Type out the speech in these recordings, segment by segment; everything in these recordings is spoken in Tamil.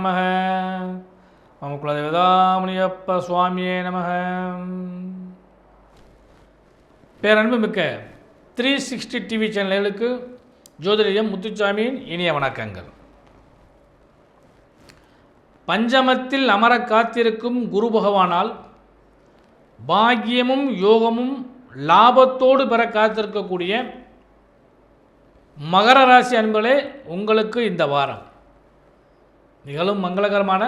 நம மம குலதேவதாமுனியப்ப சுவாமியே நம பேரன்பு மிக்க த்ரீ சிக்ஸ்டி டிவி சேனல்களுக்கு ஜோதிடம் முத்துச்சாமியின் இனிய வணக்கங்கள். பஞ்சமத்தில் அமர காத்திருக்கும் குரு பகவானால் பாக்கியமும் யோகமும் லாபத்தோடு பெற காத்திருக்கக்கூடிய மகர ராசி அன்பர்களே உங்களுக்கு இந்த வாரம். நிகழும் மங்களகரமான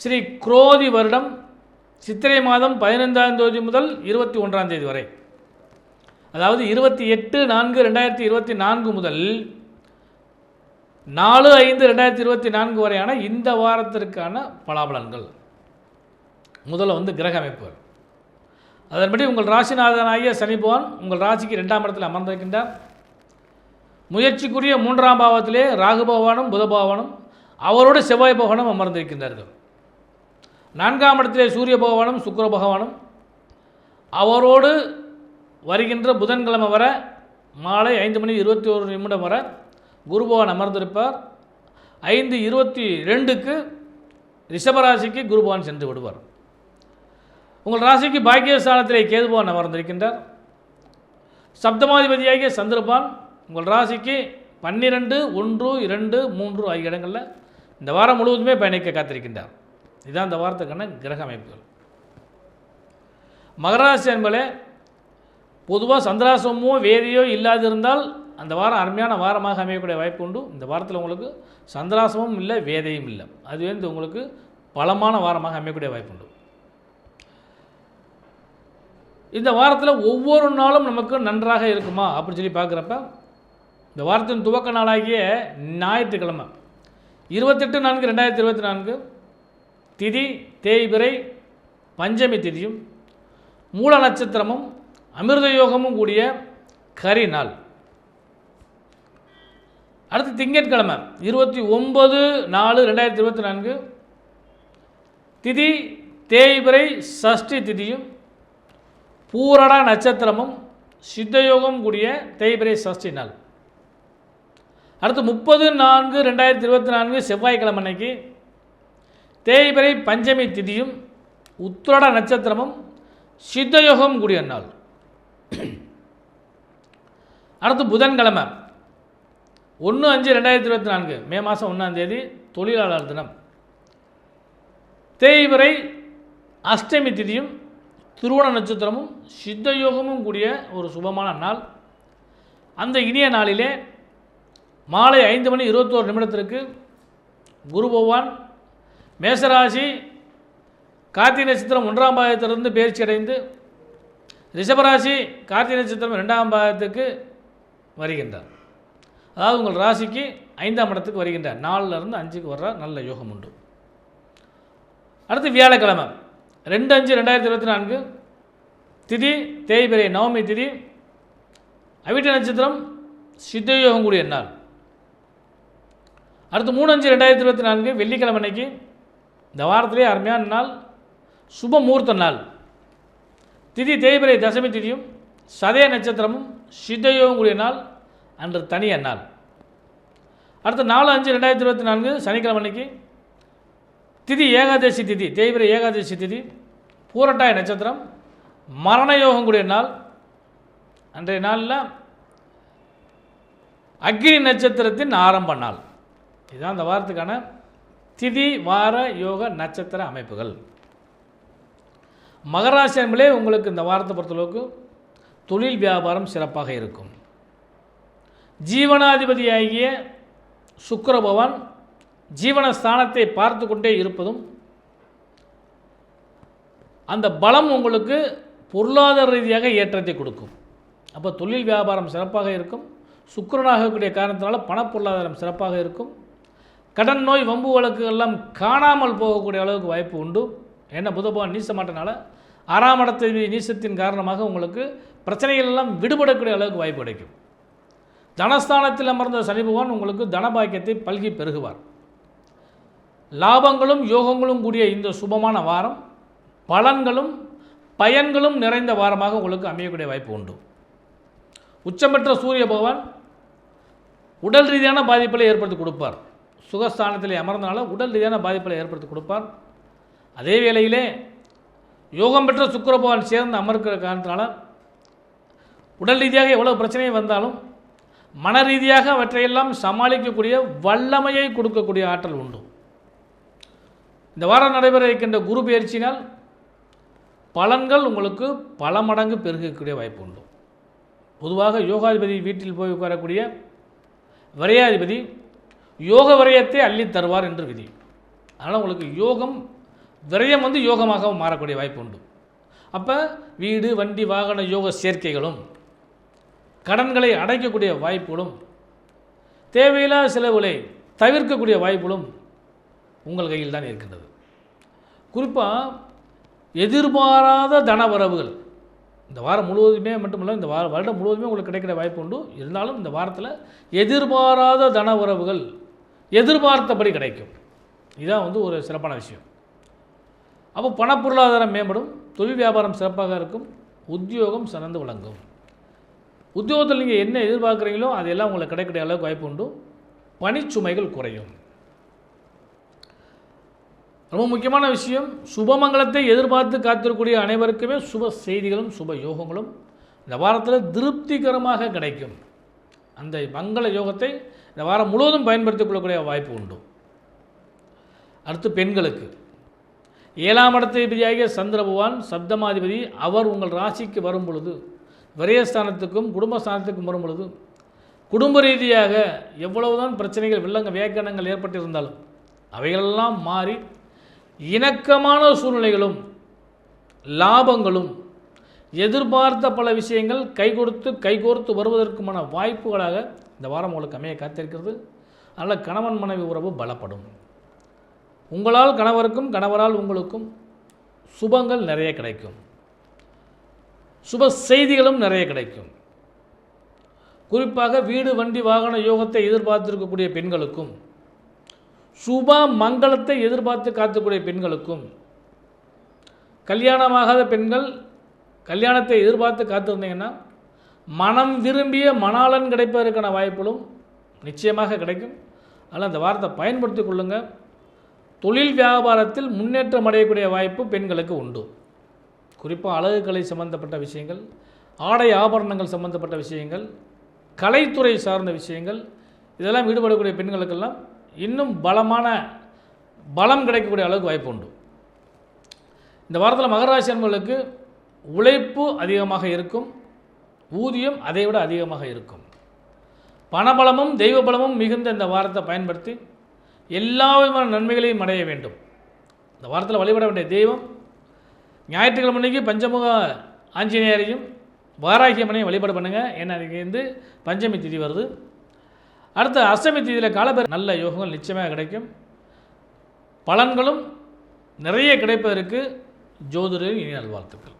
ஸ்ரீ குரோதி வருடம் சித்திரை மாதம் பதினைந்தாம் தேதி முதல் இருபத்தி ஒன்றாம் தேதி வரை. அதாவது இருபத்தி எட்டு நான்கு ரெண்டாயிரத்தி இருபத்தி நான்கு முதல் நாலு ஐந்து ரெண்டாயிரத்தி இருபத்தி நான்கு வரையான இந்த வாரத்திற்கான பலாபலன்கள். முதல்ல வந்து கிரக அமைப்பு. அதன்படி உங்கள் ராசிநாதனாகிய சனிபவான் உங்கள் ராசிக்கு ரெண்டாம் இடத்தில் அமர்ந்திருக்கின்றார். முயற்சிக்குரிய மூன்றாம் பாவத்திலே ராகுபவானும் புதபவானும் அவரோடு செவ்வாய் பகவானும் அமர்ந்திருக்கின்றார்கள். நான்காம் இடத்திலே சூரிய பகவானும் சுக்கர பகவானும் அவரோடு வருகின்ற புதன்கிழமை வர மாலை ஐந்து மணி இருபத்தி ஒரு நிமிடம் வர குரு பகவான் அமர்ந்திருப்பார். ஐந்து இருபத்தி ரெண்டுக்கு ரிஷபராசிக்கு குரு பகவான் சென்று விடுவார். உங்கள் ராசிக்கு பாக்கியஸ்தானத்திலே கேது பகவான் அமர்ந்திருக்கின்றார். சப்தமாதிபதியாகிய சந்திரபான் உங்கள் ராசிக்கு பன்னிரெண்டு ஒன்று இரண்டு மூன்று ஆகிய இடங்களில் இந்த வாரம் முழுவதுமே பயணிக்க காத்திருக்கின்றார். இதுதான் இந்த வாரத்துக்கான கிரக அமைப்புகள். மகராசி என்பதே பொதுவாக சந்திராசமோ வேதியோ இல்லாதிருந்தால் அந்த வாரம் அருமையான வாரமாக அமையக்கூடிய வாய்ப்பு உண்டு. இந்த வாரத்தில் உங்களுக்கு சந்திராசமும் இல்லை வேதையும் இல்லை. அது வந்து உங்களுக்கு பலமான வாரமாக அமையக்கூடிய வாய்ப்பு உண்டு. இந்த வாரத்தில் ஒவ்வொரு நாளும் நமக்கு நன்றாக இருக்குமா? அப்படின்னு சொல்லி பார்க்குறப்ப இந்த வாரத்தின் துவக்க நாளாகிய ஞாயிற்றுக்கிழமை இருபத்தெட்டு நான்கு ரெண்டாயிரத்தி இருபத்தி நான்கு திதி தேய்பிறை பஞ்சமி திதியும் மூல நட்சத்திரமும் அமிர்த யோகமும் கூடிய கரி நாள். அடுத்து திங்கட்கிழமை இருபத்தி ஒம்பது நாலு ரெண்டாயிரத்தி இருபத்தி நான்கு திதி தேய்பிறை சஷ்டி திதியும் பூரடா நட்சத்திரமும் சித்தயோகம் கூடிய தேய்பிரை சஷ்டி நாள். அடுத்து முப்பது நான்கு ரெண்டாயிரத்தி இருபத்தி நான்கு செவ்வாய்க்கிழமை அன்னைக்கு தேய்பிரை பஞ்சமி திதியும் உத்திரட நட்சத்திரமும் சித்தயோகம் கூடிய நாள். அடுத்து புதன்கிழமை ஒன்று அஞ்சு ரெண்டாயிரத்தி இருபத்தி நான்கு மே மாதம் ஒன்றாம் தேதி தொழிலாளர் தினம். தேய்பிரை அஷ்டமி திதியும் திருவோண நட்சத்திரமும் சித்த யோகமும் கூடிய ஒரு சுபமான நாள். அந்த இனிய நாளிலே மாலை ஐந்து மணி இருபத்தோரு நிமிடத்திற்கு குரு பகவான் மேசராசி கார்த்திகை நட்சத்திரம் ஒன்றாம் பாகத்திலிருந்து பயிற்சி அடைந்து ரிஷபராசி கார்த்திகை நட்சத்திரம் ரெண்டாம் பாகத்துக்கு வருகின்றார். அதாவது உங்கள் ராசிக்கு ஐந்தாம் இடத்துக்கு வருகின்றார். நாலுலேருந்து அஞ்சுக்கு வர்ற நல்ல யோகம் உண்டு. அடுத்து வியாழக்கிழமை ரெண்டு அஞ்சு ரெண்டாயிரத்தி இருபத்தி நான்கு திதி தேய்பிரை நவமி திதி அவிட்ட நட்சத்திரம் சித்தயோகம் கூடிய நாள். அடுத்து மூணு அஞ்சு ரெண்டாயிரத்தி இருபத்தி நான்கு வெள்ளிக்கிழமை அன்னைக்கு இந்த வாரத்திலே அருமையான நாள் சுப முகூர்த்த நாள். திதி தேய்பிரை தசமி திதியும் சதய நட்சத்திரமும் சித்தயோகம் கூடிய நாள் அன்று தனிய நாள். அடுத்து நாலு அஞ்சு ரெண்டாயிரத்தி இருபத்தி நான்கு சனிக்கிழமை அன்னைக்கு திதி ஏகாதசி திதி தேய்பிரை ஏகாதசி திதி பூரட்டாய நட்சத்திரம் மரண யோகம் கூடிய நாள். அன்றைய நாளில் அக்னி நட்சத்திரத்தின் ஆரம்ப நாள். இதுதான் அந்த வாரத்துக்கான திதி வார யோக நட்சத்திர அமைப்புகள். மகராசி என்பதே உங்களுக்கு இந்த வாரத்தை பொறுத்தளவுக்கு தொழில் வியாபாரம் சிறப்பாக இருக்கும். ஜீவனாதிபதியாகிய சுக்கர பகவான் ஜீவனஸ்தானத்தை பார்த்து கொண்டே இருப்பதும் அந்த பலம் உங்களுக்கு பொருளாதார ரீதியாக ஏற்றத்தை கொடுக்கும். அப்போ தொழில் வியாபாரம் சிறப்பாக இருக்கும். சுக்கிரனாகக்கூடிய காரணத்தினால பணப்பொருளாதாரம் சிறப்பாக இருக்கும். கடன் நோய் வம்பு வழக்குகள்லாம் காணாமல் போகக்கூடிய அளவுக்கு வாய்ப்பு உண்டு. ஏன்னா புதபவன் நீச மாட்டனால ஆறாம் இடத்தை நீசத்தின் காரணமாக உங்களுக்கு பிரச்சனைகள் எல்லாம் விடுபடக்கூடிய அளவுக்கு வாய்ப்பு கிடைக்கும். தனஸ்தானத்தில் அமர்ந்த சனி பகவான் உங்களுக்கு தனபாக்கியத்தை பல்கி பெருகுவார். லாபங்களும் யோகங்களும் கூடிய இந்த சுபமான வாரம் பலன்களும் பயன்களும் நிறைந்த வாரமாக உங்களுக்கு அமையக்கூடிய வாய்ப்பு உண்டு. உச்சம் பெற்ற சூரிய பகவான் உடல் ரீதியான பாதிப்புகளை ஏற்படுத்தி கொடுப்பார். சுகஸ்தானத்தில் அமர்ந்தனால உடல் ரீதியான பாதிப்புகளை ஏற்படுத்தி கொடுப்பார். அதே வேளையிலே யோகம் பெற்ற சுக்கரபகவான் சேர்ந்து அமர்க்கிற காரணத்தினால உடல் ரீதியாக எவ்வளோ பிரச்சனையும் வந்தாலும் மன ரீதியாக அவற்றையெல்லாம் சமாளிக்கக்கூடிய வல்லமையை கொடுக்கக்கூடிய ஆற்றல் உண்டு. இந்த வாரம் நடைபெற இருக்கின்ற குரு பயிற்சியினால் பலன்கள் உங்களுக்கு பல மடங்கு பெருகக்கூடிய வாய்ப்பு உண்டு. பொதுவாக யோகாதிபதி வீட்டில் போய் உட்காரக்கூடிய விரையாதிபதி யோக விரயத்தை அள்ளி தருவார் என்று விதி. அதனால் உங்களுக்கு யோகம் விரயம் வந்து யோகமாக மாறக்கூடிய வாய்ப்பு உண்டு. அப்போ வீடு வண்டி வாகன யோக சேர்க்கைகளும் கடன்களை அடைக்கக்கூடிய வாய்ப்புகளும் தேவையில்லாத செலவுகளை தவிர்க்கக்கூடிய வாய்ப்புகளும் உங்கள் கையில் தான் இருக்கின்றது. குறிப்பாக எதிர்பாராத தனவரவுகள் இந்த வாரம் முழுவதுமே மட்டுமல்ல இந்த வார வருடம் முழுவதுமே உங்களுக்கு கிடைக்கிற வாய்ப்பு உண்டு. இருந்தாலும் இந்த வாரத்தில் எதிர்பாராத தன உறவுகள் எதிர்பார்த்தபடி கிடைக்கும். இதுதான் வந்து ஒரு சிறப்பான விஷயம். அப்போ பணப்பொருளாதாரம் மேம்படும் தொழில் வியாபாரம் சிறப்பாக இருக்கும் உத்தியோகம் சிறந்து விளங்கும். உத்தியோகத்தில் நீங்கள் என்ன எதிர்பார்க்குறீங்களோ அதெல்லாம் உங்களுக்கு கிடைக்கிற அளவுக்கு வாய்ப்பு உண்டு. பணிச்சுமைகள் குறையும். ரொம்ப முக்கியமான விஷயம் சுபமங்கலத்தை எதிர்பார்த்து காத்திருக்கக்கூடிய அனைவருக்குமே சுப செய்திகளும் சுப யோகங்களும் இந்த வாரத்தில் திருப்திகரமாக கிடைக்கும். அந்த மங்கள யோகத்தை இந்த வாரம் முழுவதும் பயன்படுத்திக் கொள்ளக்கூடிய வாய்ப்பு உண்டு. அடுத்து பெண்களுக்கு. ஏழாம் இடத்திபதியாகிய சந்திர பகவான் சப்தமாதிபதி அவர் உங்கள் ராசிக்கு வரும் பொழுது விரயஸ்தானத்துக்கும் குடும்பஸ்தானத்துக்கும் வரும் பொழுது குடும்ப ரீதியாக எவ்வளவுதான் பிரச்சனைகள் வில்லங்க வியாக்கணங்கள் ஏற்பட்டிருந்தாலும் அவைகளெல்லாம் மாறி இணக்கமான சூழ்நிலைகளும் லாபங்களும் எதிர்பார்த்த பல விஷயங்கள் கை கொடுத்து கைகோர்த்து வருவதற்குமான வாய்ப்புகளாக இந்த வாரம் உங்களுக்கு அமைய காத்திருக்கிறது. அதனால் கணவன் மனைவி உறவு பலப்படும். உங்களால் கணவருக்கும் கணவரால் உங்களுக்கும் சுபங்கள் நிறைய கிடைக்கும். சுப செய்திகளும் நிறைய கிடைக்கும். குறிப்பாக வீடு வண்டி வாகன யோகத்தை எதிர்பார்த்திருக்கக்கூடிய பெண்களுக்கும் சுப மங்களத்தை எதிர்பார்த்து காத்துக்கூடிய பெண்களுக்கும் கல்யாணமாகாத பெண்கள் கல்யாணத்தை எதிர்பார்த்து காத்திருந்தீங்கன்னா மனம் விரும்பிய மணாளன் கிடைப்பதற்கான வாய்ப்புகளும் நிச்சயமாக கிடைக்கும். அதனால் அந்த வார்த்தை பயன்படுத்தி கொள்ளுங்கள் தொழில் வியாபாரத்தில் முன்னேற்றம் அடையக்கூடிய வாய்ப்பு பெண்களுக்கு உண்டு. குறிப்பாக அழகுக்கலை சம்பந்தப்பட்ட விஷயங்கள் ஆடை ஆபரணங்கள் சம்பந்தப்பட்ட விஷயங்கள் கலைத்துறை சார்ந்த விஷயங்கள் இதெல்லாம் ஈடுபடக்கூடிய பெண்களுக்கெல்லாம் இன்னும் பலமான பலம் கிடைக்கக்கூடிய அளவுக்கு வாய்ப்பு உண்டு. இந்த வாரத்தில் மகராசி அன்பர்களுக்கு உழைப்பு அதிகமாக இருக்கும். ஊதியம் அதை விட அதிகமாக இருக்கும். பணபலமும் தெய்வ பலமும் மிகுந்த இந்த வாரத்தை பயன்படுத்தி எல்லா விதமான நன்மைகளையும் அடைய வேண்டும். இந்த வாரத்தில் வழிபட வேண்டிய தெய்வம் ஞாயிற்றுக்கிழமை அன்னைக்கு பஞ்சமுக ஆஞ்சநேயரையும் வாராகியம்மனையும் வழிபாடு பண்ணுங்கள் ஏன்னா அதுக்கு வந்து பஞ்சமி திதி வருது. அடுத்து அஷ்டமி திதியில் காலபேர் நல்ல யோகங்கள் நிச்சயமாக கிடைக்கும். பலன்களும் நிறைய கிடைப்பதற்கு ஜோதிடரின் இனி நல்வாழ்த்துக்கள்.